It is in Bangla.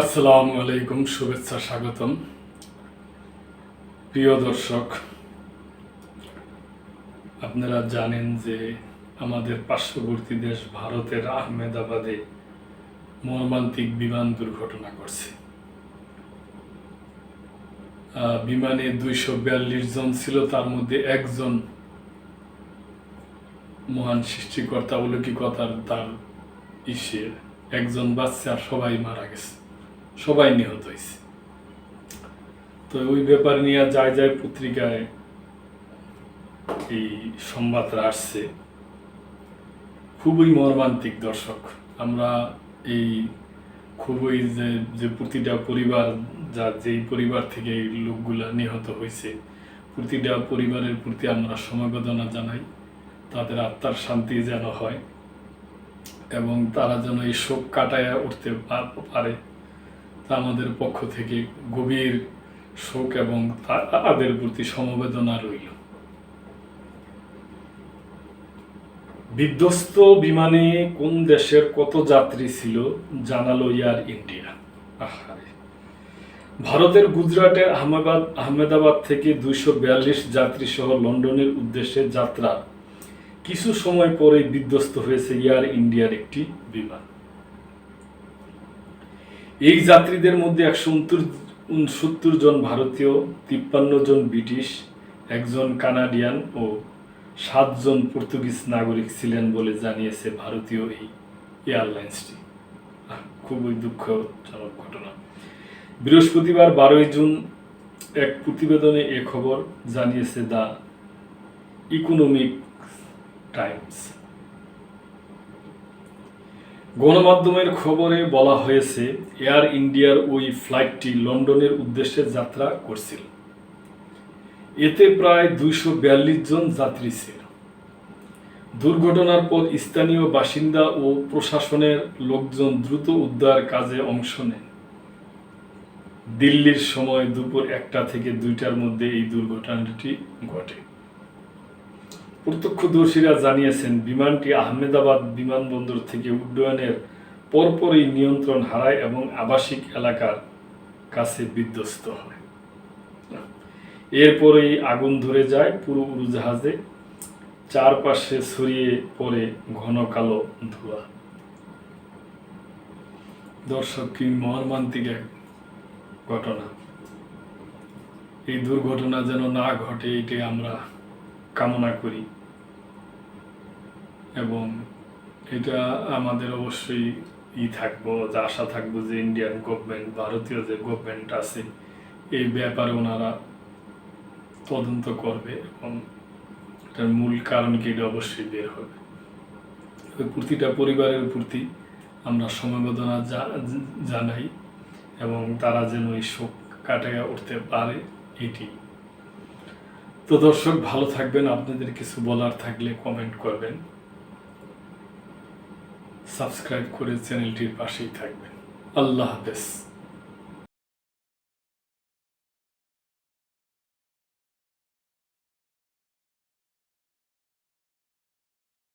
আসসালামু আলাইকুম, শুভেচ্ছা, স্বাগতম। প্রিয় দর্শক, আপনারা জানেন যে আমাদের পার্শ্ববর্তী দেশ ভারতের আহমেদাবাদে মর্মান্তিক বিমান দুর্ঘটনা করছে বিমানে দুইশো বিয়াল্লিশ জন ছিল, তার মধ্যে একজন মহান সৃষ্টিকর্তা, অলৌকিকতার তার ইসে, একজন বাচ্চা সবাই মারা গেছে। সবাই নিহত হয়েছে। তো ওই ব্যাপার নিয়ে যায় যায় পত্রিকায় এই সংবাদটা আসছে। খুবই মর্মান্তিক দর্শক। আমরা এই খুবই যে যে প্রতিটা পরিবার, যা যেই পরিবার থেকে এই লোকগুলা নিহত হয়েছে, প্রতিটা পরিবারের প্রতি আমরা সমবেদনা জানাই। তাদের আত্মার শান্তি যেন হয় এবং তারা যেন এই শোক কাটায় উঠতে পারে। আমাদের পক্ষ থেকে গভীর শোক এবং তাদের প্রতি সমবেদনা রইল। বিধ্বস্ত বিমানে কোন দেশের কত যাত্রী ছিল জানালো এয়ার ইন্ডিয়া ভারতের গুজরাটের আহমেদাবাদ আহমেদাবাদ থেকে দুইশো বিয়াল্লিশ যাত্রী সহ লন্ডনের উদ্দেশ্যে যাত্রা। কিছু সময় পরে বিধ্বস্ত হয়েছে এয়ার ইন্ডিয়ার একটি বিমান। এই যাত্রীদের মধ্যে একশো উনসত্তর জন ভারতীয়, তিপ্পান্ন জন ব্রিটিশ, একজন কানাডিয়ান ও সাতজন পর্তুগিজ নাগরিক ছিলেন বলে জানিয়েছে ভারতীয় এই এয়ারলাইন্সটি। খুবই দুঃখজনক ঘটনা। বৃহস্পতিবার বারোই জুন এক প্রতিবেদনে এ খবর জানিয়েছে দ্য ইকোনমিক টাইমস। গণমাধ্যমের খবরে বলা হয়েছে, এয়ার ইন্ডিয়ার ওই ফ্লাইটটি লন্ডনের উদ্দেশ্যে যাত্রা করছিল। এতে প্রায় দুইশো বিয়াল্লিশ জন যাত্রী ছিল। দুর্ঘটনার পর স্থানীয় বাসিন্দা ও প্রশাসনের লোকজন দ্রুত উদ্ধার কাজে অংশ নেন। দিল্লির সময় দুপুর একটা থেকে দুইটার মধ্যে এই দুর্ঘটনাটি ঘটে। প্রত্যক্ষদর্শীরা জানিয়েছেন, বিমানটি আহমেদাবাদ বিমানবন্দর থেকে উড্ডয়নের পরপরই নিয়ন্ত্রণ হারায় এবং আবাসিক এলাকার কাছে বিধ্বস্ত হয়। এরপরেই আগুন ধরে যায় পুরো উড়োজাহাজে, চারপাশে ছড়িয়ে পড়ে ঘন কালো ধোঁয়া। দর্শক, কি মর্মান্তিক এক ঘটনা। এই দুর্ঘটনা যেন না ঘটে, এটাই আমরা কামনা করি। এবং এটা আমাদের অবশ্যই ই থাকব, যে আশা থাকব যে ইন্ডিয়ান গভর্নমেন্ট ভারতীয় যে গভর্নমেন্ট আছে, এই ব্যাপারে ওনারা তদন্ত করবে এবং এটার মূল কারণ কি এটা অবশ্যই বের হবে। প্রতিটা পরিবারের প্রতি আমরা সমবেদনা জানাই এবং তারা যেন এই শোক কাটাইয়া উঠতে পারে, এটি তো দর্শক, ভালো থাকবেন। আপনাদের কিছু বলার থাকলে কমেন্ট করবেন। সাবস্ক্রাইব করে চ্যানেলটির পাশেই থাকবেন। আল্লাহ হাফেজ।